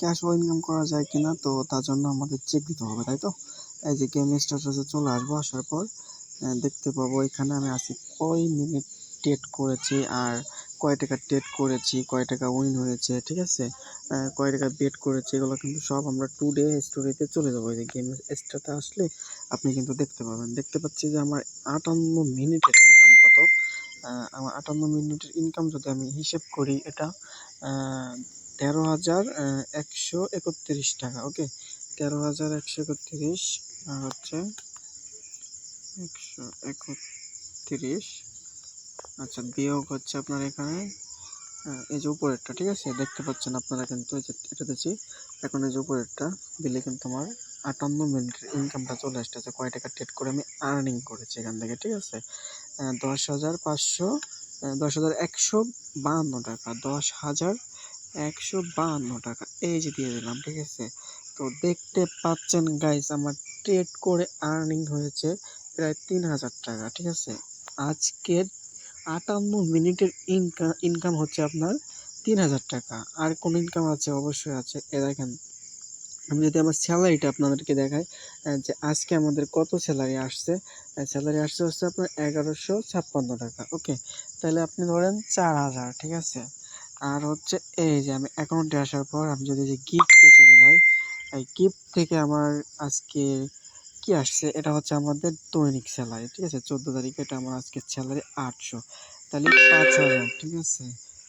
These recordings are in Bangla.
ক্যাশ ইনকাম করা যায় কিনা, তো তার জন্য আমাদের চেক দিতে হবে, তাই তো? এই যে গেম স্ট্যাটাসে চলে আসব আসার পর দেখতে পাবো এখানে আমি আছি কয় মিনিট টেট করেছি আর কয় টাকা টেট করেছি, কয় টাকা উইন হয়েছে, ঠিক আছে? কয় টাকা বেট করেছি, এগুলো কিন্তু সব আমরা টু ডে স্টোরিতে চলে যাব। এই যে গেম স্টার্টে আসলে আপনি কিন্তু দেখতে পাবেন। দেখতে পাচ্ছি যে আমার আটান্ন মিনিটের ইনকাম কত? আমার আটান্ন মিনিটের ইনকাম যদি আমি হিসেব করি এটা তেরো হাজার একশো একত্রিশ টাকা ওকে তেরো হাজার একশো একত্রিশ, আর হচ্ছে একশো একত্রিশ আচ্ছা বিয়োগ হচ্ছে আপনার এখানে এই যে উপরেরটা, ঠিক আছে? দেখতে পাচ্ছেন আপনারা কিন্তু এই যে এটা দিচ্ছি। এখন এই যে উপরেরটা দিলে কিন্তু আমার আটান্ন মিনিটের ইনকামটা চলে আসতেছে। কয় টাকা ট্রেড করে আমি আর্নিং করেছি এখান থেকে, ঠিক আছে? দশ হাজার পাঁচশো দশ হাজার একশো বাহান্ন টাকা, দশ হাজার একশো বাহান্ন টাকা। এই যে দিয়ে দিলাম, ঠিক আছে? তো দেখতে পাচ্ছেন গাইস আমার ট্রেড করে আর্নিং হয়েছে প্রায় তিন হাজার টাকা, ঠিক আছে? আজকের আটান্ন মিনিটের ইনকাম ইনকাম হচ্ছে আপনার তিন হাজার টাকা। আর কোন ইনকাম আছে? অবশ্যই আছে। এ দেখেন, আমি যদি আমার স্যালারিটা আপনাদেরকে দেখাই যে আজকে আমাদের কত স্যালারি আসছে? স্যালারি আসছে হচ্ছে আপনার এগারোশো ছাপ্পান্ন টাকা ওকে তাহলে আপনি ধরেন চার হাজার, ঠিক আছে? আর হচ্ছে এই যে আমি অ্যাকাউন্টে আসার পর আমি যদি যে গিফটে চলে যাই, এই গিফট থেকে আমার আজকে কি আসছে? এটা হচ্ছে আমাদের দৈনিক স্যালারি ঠিক আছে? চোদ্দ তারিখে এটা আমার আজকে স্যালারি আটশো। তাহলে পাঁচ হাজার, ঠিক আছে?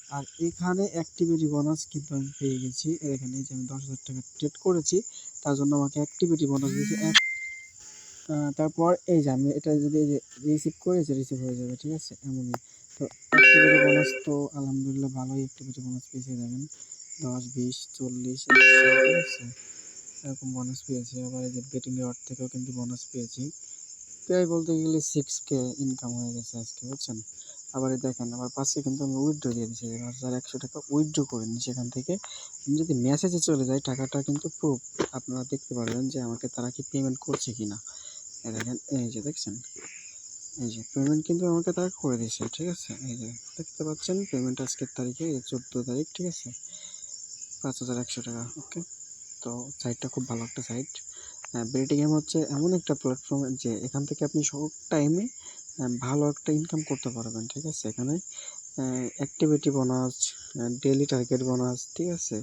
আর এখানে অ্যাক্টিভিটি বোনাস কিন্তু আমি পেয়ে গেছি। এখানে যে আমি দশ হাজার টাকা ট্রেড করেছি, তার জন্য আমাকে অ্যাক্টিভিটি বোনাস দিয়েছে এক তারপর এই যে আমি এটা যদি রিসিভ করেছি রিসিভ হয়ে যাবে, ঠিক আছে? এমনই। তো বোনাস তো আলহামদুলিল্লাহ ভালোই অ্যাক্টিভিটি বোনাস পেয়েছি, দেখেন। দশ, বিশ, চল্লিশ একশো এরকম বোনাস পেয়েছি। আবার এই যে বেটিং ইয়ার্ড থেকেও কিন্তু বোনাস পেয়েছি। প্রায় বলতে গেলে সিক্স কে ইনকাম হয়ে গেছে আজকে, বুঝছেন? আবার দেখেন, আবার পাশে কিন্তু আমি উইথড্র দিয়ে দিচ্ছি পাঁচ হাজার একশো টাকা উইথড্র করে নিচ্ছি এখান থেকে, আমি যদি মেসেজে চলে যাই, টাকাটা কিন্তু প্রুফ আপনারা দেখতে পারবেন যে আমাকে তারা কি পেমেন্ট করছে কি না দেখেন, এই যে দেখছেন? এই যে পেমেন্ট কিন্তু আমাকে তারা করে দিয়েছে, ঠিক আছে? এই যে দেখতে পাচ্ছেন পেমেন্ট আজকের তারিখে চোদ্দ তারিখ, ঠিক আছে? পাঁচ হাজার একশো টাকা ওকে তো সাইটটা খুব ভালো একটা সাইট বেরিটি গেম হচ্ছে এমন একটা প্ল্যাটফর্ম যে এখান থেকে আপনি সব টাইমে ভালো একটা ইনকাম করতে পারবেন, ঠিক আছে? এখানে activity bonus daily target bonus ঠিক আছে?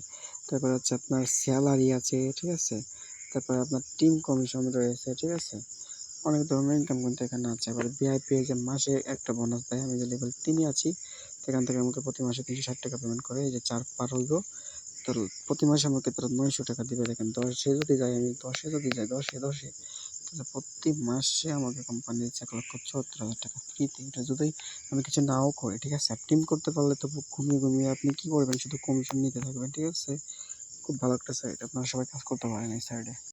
তারপরে হচ্ছে আপনার স্যালারি আছে, ঠিক আছে? তারপরে আপনার টিম কমিশন রয়েছে, ঠিক আছে? অনেক ধরনের ইনকাম কিন্তু এখানে আছে। এবার ভিআইপি যে মাসে একটা বোনাস দেয়, আমি যে লেভেল তিনে আছি, সেখান থেকে আমাকে প্রতি মাসে তিনশো ষাট টাকা পেমেন্ট করে, এই যে চার পার হইব। তো প্রতি মাসে আমাকে তারা নয়শো টাকা দিবে, দেখেন দশে যদি যাই আমি দশে যদি যাই, দশে দশে, তাহলে প্রতি মাসে আমাকে কোম্পানি এক লক্ষ চুয়াত্তর হাজার টাকা ফ্রিতে এটা যদি আমি কিছু নাও করি, ঠিক আছে? টিম করতে পারলে তো ঘুমিয়ে ঘুমিয়ে আপনি কী করবেন? শুধু কমিশন নিতে থাকবেন, ঠিক আছে? খুব ভালো একটা সাইট আপনারা সবাই কাজ করতে পারেন এই সাইডে